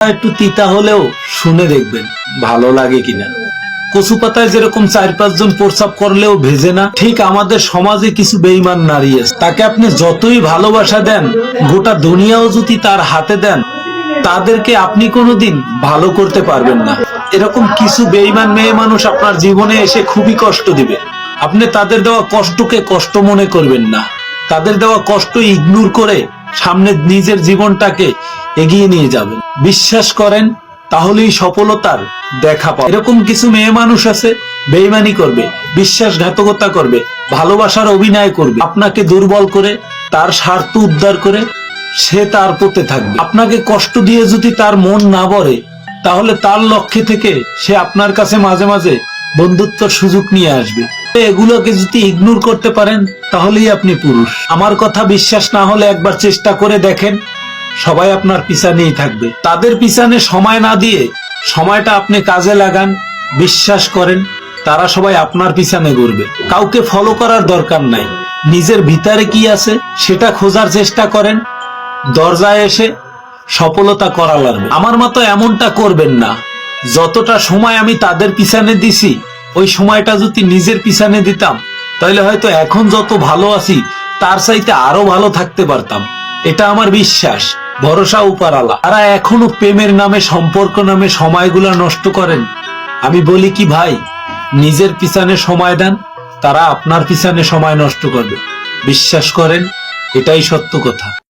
একটু তিতা হলেও শুনে দেখবেন, ভালো লাগে কিনা। কচু পাতায় যেরকম চার পাঁচজন প্রস্রাব করলেও ভেজে না, ঠিক আমাদের সমাজে কিছু বেইমান নারী আছে। তাকে আপনি যতই ভালোবাসা দেন, গোটা দুনিয়াও যদি তার হাতে দেন, তাদেরকে আপনি কোনোদিন ভালো করতে পারবেন না। এরকম কিছু বেইমান মেয়ে মানুষ আপনার জীবনে এসে খুবই কষ্ট দিবে। আপনি তাদের দেওয়া কষ্টকে কষ্ট মনে করবেন না। তাদের দেওয়া কষ্ট ইগনোর করে সামনে নিজের জীবনটাকে এগিয়ে নিয়ে যাবেন। বিশ্বাস করেন, তাহলেই সফলতার দেখা পাবে এরকম কিছু মেয়ে মানুষ আছে, বেইমানি করবে, বিশ্বাসঘাতকতা করবে, ভালোবাসার অভিনয় করবে। আপনাকে দুর্বল করে, তার স্বার্থ উদ্ধার করে সে তার পথে থাকবে। আপনাকে কষ্ট দিয়ে যদি তার মন না ভরে, তাহলে তার লক্ষ্যে থেকে সে আপনার কাছে মাঝে মাঝে বন্ধুত্বর সুযোগ নিয়ে আসবে। এগুলোকে যদি ইগনোর করতে পারেন, তাহলেই আপনি পুরুষ। আমার কথা বিশ্বাস না হলে একবার চেষ্টা করে দেখেন, সবাই আপনার পিছানেই থাকবে। তাদের পিছনে সময় না দিয়ে সময়টা আপনি কাজে লাগান, বিশ্বাস করেন, তারা সবাই আপনার পিছনে ঘুরবে। কাউকে ফলো করার দরকার নাই। নিজের ভিতরে কি আছে, সেটা খোঁজার চেষ্টা করেন, দরজায় এসে সফলতা করা লাগবে। আমার মতো এমনটা করবেন না। যতটা সময় আমি তাদের পিছনে দিছি ওই সময়টা যদি নিজের পিছনে দিতাম, তাহলে হয়তো এখন যত ভালো আছি, তার চাইতে আরও ভালো থাকতে পারতাম। এটা আমার বিশ্বাস। ভরসা উপারালা তারা এখনও প্রেমের নামে, সম্পর্ক নামে সময়গুলো নষ্ট করেন, আমি বলি কি ভাই, নিজের পিছনে সময় দেন, তারা আপনার পিছনে সময় নষ্ট করবে। বিশ্বাস করেন, এটাই সত্য কথা।